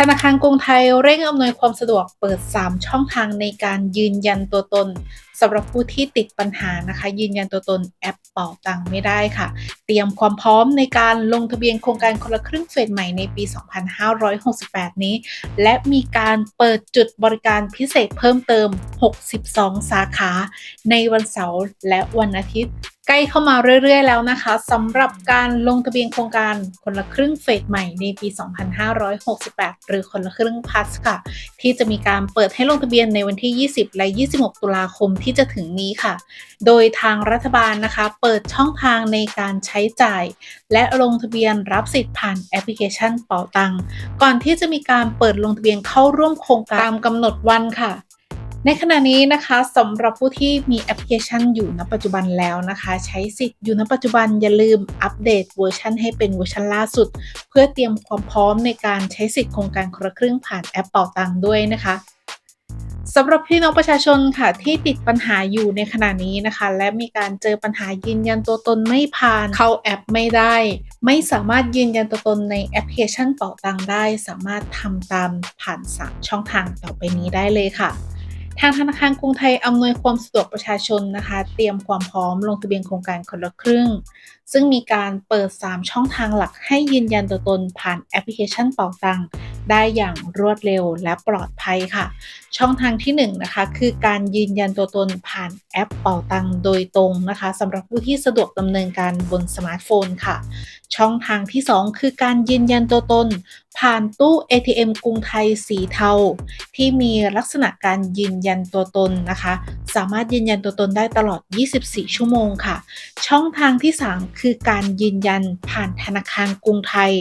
ธนาคารกรุงไทยเร่งอำนวยความสะดวกเปิด 3 ช่องทางในการยืนยันตัวตนสำหรับผู้ที่ติดปัญหานะคะ ยืนยันตัวตนแอปเป่าตังไม่ได้ค่ะ เตรียมความพร้อมในการลงทะเบียนโครงการคนละครึ่งเฟสใหม่ในปี 2568 นี้ และมีการเปิดจุดบริการพิเศษเพิ่มเติม 62 สาขา ในวันเสาร์และวันอาทิตย์ ใกล้เข้ามาเรื่อยๆ แล้วนะคะสำหรับการลงทะเบียนโครงการคนละครึ่งเฟสใหม่ในปี 2568 หรือคนละครึ่งพัสค่ะ ที่จะมีการเปิดให้ลงทะเบียนในวันที่ 20 และ 26 ตุลาคมที่จะถึงนี้ค่ะ โดยทางรัฐบาลนะคะ เปิดช่องทางในการใช้จ่าย และลงทะเบียนรับสิทธิ์ผ่านแอปพลิเคชันเป๋าตังก่อนที่จะมีการเปิดลงทะเบียนเข้าร่วมโครงการตามกำหนดวันค่ะ ในขณะนี้นะคะสำหรับผู้ที่มีแอปพลิเคชันอยู่ณปัจจุบันแล้วนะคะ ใช้สิทธิ์อยู่ณปัจจุบันอย่าลืมอัปเดตเวอร์ชันให้เป็นเวอร์ชันล่าสุด เพื่อเตรียมความพร้อมในการใช้สิทธิ์โครงการคนละครึ่งผ่านแอปเป่าตังด้วยนะคะสำหรับพี่น้องประชาชนค่ะที่ติดปัญหาอยู่ในขณะนี้นะคะ และมีการเจอปัญหายืนยันตัวตนไม่ผ่านเข้าแอปไม่ได้ ไม่สามารถยืนยันตัวตนในแอปพลิเคชันเป่าตังได้ สามารถทำตามผ่าน 3 ช่องทางต่อไปนี้ได้เลยค่ะ ทางธนาคารกรุงไทยอำนวยความสะดวกประชาชนนะคะ เตรียมความพร้อมลงทะเบียนโครงการคนละครึ่ง ซึ่งมีการเปิด 3 ช่องทางหลักให้ยืนยันตัวตนผ่านแอปพลิเคชันเป่าตังได้อย่างรวดเร็วและปลอดภัยค่ะ ช่องทางที่1นนะคะคือการยืนยันตัวตนผ่านแอปเป่าตังโดยตรงนะคะสำหรับผู้ที่สะดวกดำเนินการบนสมาร์ทโฟนค่ะช่องทางที่ 2 คือการยืนยันตัวตน ผ่านตู้ ATM กรุงไทยสีเทา ที่มีลักษณะการยืนยันตัวตนนะคะ สามารถยืนยันตัวตนได้ตลอด 24 ชั่วโมงค่ะ ช่องทางที่ 3 คือการยืนยันผ่านธนาคารกรุงไทย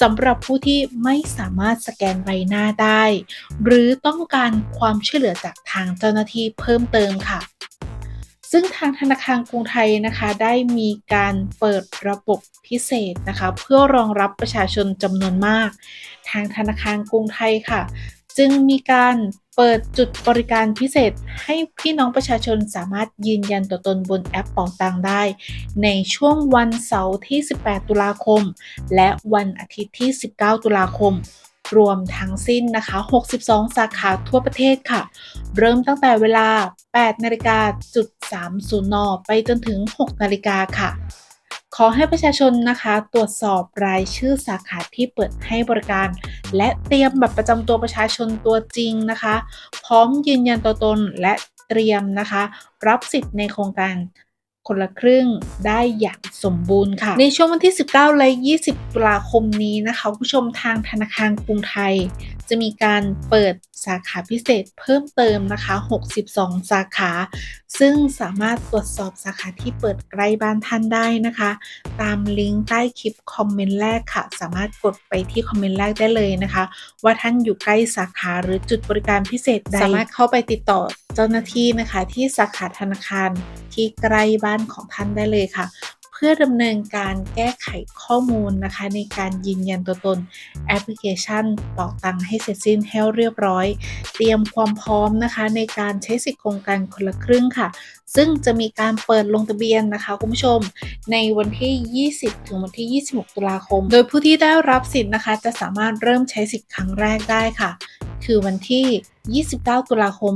สำหรับผู้ที่ไม่สามารถสแกนใบหน้าได้ หรือต้องการความช่วยเหลือจากทางเจ้าหน้าที่เพิ่มเติมค่ะ ซึ่งทางธนาคารกรุงไทยนะคะได้มีการเปิดระบบพิเศษนะคะเพื่อรองรับประชาชนจำนวนมาก ทางธนาคารกรุงไทยค่ะ จึงมีการเปิดจุดบริการพิเศษให้พี่น้องประชาชนสามารถยืนยันตัวตนบนแอปเป่าตังได้ ในช่วงวันเสาร์ที่ 18 ตุลาคม และวันอาทิตย์ที่ 19 ตุลาคม รวมทั้งสิ้นนะคะ 62 สาขาทั่วประเทศค่ะ เริ่มตั้งแต่เวลา 8นาฬิกาจุด30นไปจนถึง 6นาฬิกาค่ะ ขอให้ประชาชนนะคะ ตรวจสอบรายชื่อสาขาที่เปิดให้บริการ และเตรียมบัตรประจำตัวประชาชนตัวจริงนะคะ พร้อมยืนยันตัวตนและเตรียมนะคะ รับสิทธิ์ในโครงการ คนละครึ่งได้อย่างสมบูรณ์ค่ะ ในช่วงวันที่ 19 และ 20 ตุลาคมนี้นะคะ ผู้ชมทางธนาคารกรุงไทย จะมีการเปิดสาขาพิเศษเพิ่มเติมนะคะ 62 สาขา ซึ่งสามารถตรวจสอบสาขาที่เปิดใกล้บ้านท่านได้นะคะ ตามลิงก์ใต้คลิปคอมเมนต์แรกค่ะ สามารถกดไปที่คอมเมนต์แรกได้เลยนะคะ ว่าท่านอยู่ใกล้สาขาหรือจุดบริการพิเศษใด สามารถเข้าไปติดต่อเจ้าหน้าที่นะคะ ที่สาขาธนาคารที่ใกล้บ้านของท่านได้เลยค่ะ พื่อดำเนินการแก้ไขข้อมูลนะคะ ในการยืนยันตัวตนแอปพลิเคชันเป่าตังให้เสร็จสิ้นให้เรียบร้อย เตรียมความพร้อมนะคะ ในการใช้สิทธิโครงการคนละครึ่งค่ะ ซึ่งจะมีการเปิดลงทะเบียนนะคะคุณผู้ชม ในวันที่ 20 ถึงวันที่ 26 ตุลาคม โดยผู้ที่ได้รับสิทธิ์นะคะ จะสามารถเริ่มใช้สิทธิ์ครั้งแรกได้ค่ะ คือวันที่ 29 ตุลาคม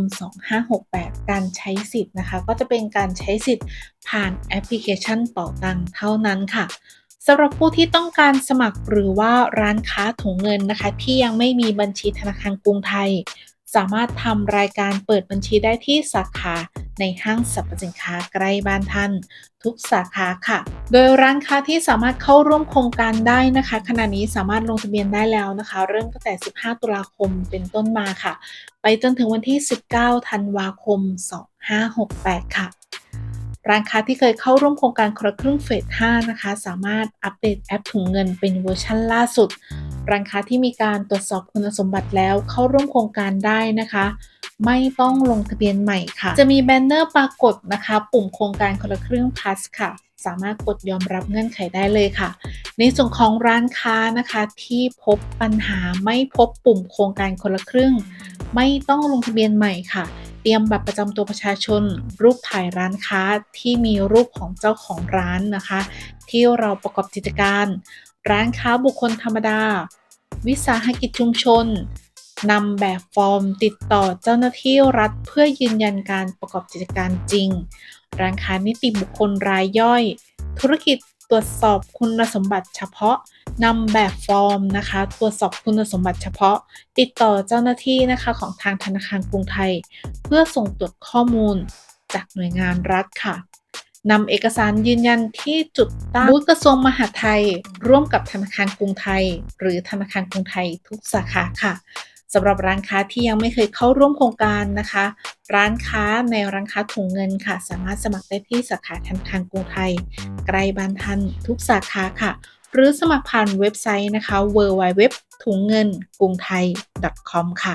2568 การใช้สิทธิ์นะคะ ก็จะเป็นการใช้สิทธิ์ผ่านแอปพลิเคชันเป่าตังเท่านั้นค่ะสำหรับผู้ที่ต้องการสมัครหรือว่าร้านค้าถุงเงินนะคะ ที่ยังไม่มีบัญชีธนาคารกรุงไทย สามารถทำรายการเปิดบัญชีได้ที่สาขาในห้างสรรพสินค้าใกล้บ้านท่าน ทุกสาขาค่ะ โดยร้านค้าที่สามารถเข้าร่วมโครงการได้นะคะ ขณะนี้สามารถลงทะเบียนได้แล้วนะคะ เริ่มตั้งแต่ 15 ตุลาคมเป็นต้นมาค่ะ ไปจนถึงวันที่ 19 ธันวาคม 2568 ค่ะร้านค้าที่เคยเข้าร่วมโครงการคนละครึ่งเฟส 5 นะคะ สามารถอัปเดตแอปถุงเงินเป็นเวอร์ชันล่าสุด ร้านค้าที่มีการตรวจสอบคุณสมบัติแล้วเข้าร่วมโครงการได้นะคะ ไม่ต้องลงทะเบียนใหม่ค่ะ จะมีแบนเนอร์ปรากฏนะคะ ปุ่มโครงการคนละครึ่ง plus ค่ะ สามารถกดยอมรับเงื่อนไขได้เลยค่ะ ในส่วนของร้านค้านะคะที่พบปัญหาไม่พบปุ่มโครงการคนละครึ่ง ไม่ต้องลงทะเบียนใหม่ค่ะ เตรียมบัตรประจำตัวประชาชน รูปถ่ายร้านค้าที่มีรูปของเจ้าของร้านนะคะ ที่เราประกอบกิจการ ร้านค้าบุคคลธรรมดา วิสาหกิจชุมชนนำแบบฟอร์มติดต่อเจ้าหน้าที่รัฐเพื่อยืนยันการประกอบกิจการจริง ร้านค้านิติบุคคลรายย่อย ธุรกิจ ตรวจสอบคุณสมบัติเฉพาะนำแบบฟอร์มนะคะ ตรวจสอบคุณสมบัติเฉพาะ ติดต่อเจ้าหน้าที่นะคะของทางธนาคารกรุงไทย เพื่อส่งตรวจข้อมูลจากหน่วยงานรัฐค่ะนำเอกสารยืนยันที่จุดตั้งบูธกระทรวงมหาดไทย ร่วมกับธนาคารกรุงไทย หรือธนาคารกรุงไทยทุกสาขาค่ะ สำหรับร้านค้าที่ยังไม่เคยเข้าร่วมโครงการนะคะ ร้านค้าในร้านค้าถุงเงินค่ะ สามารถสมัครได้ที่สาขาธนาคารกรุงไทยใกล้บ้านทันทุกสาขาค่ะ หรือสมัครผ่านเว็บไซต์นะคะ www ถุงเงินกรุงไทย .com ค่ะ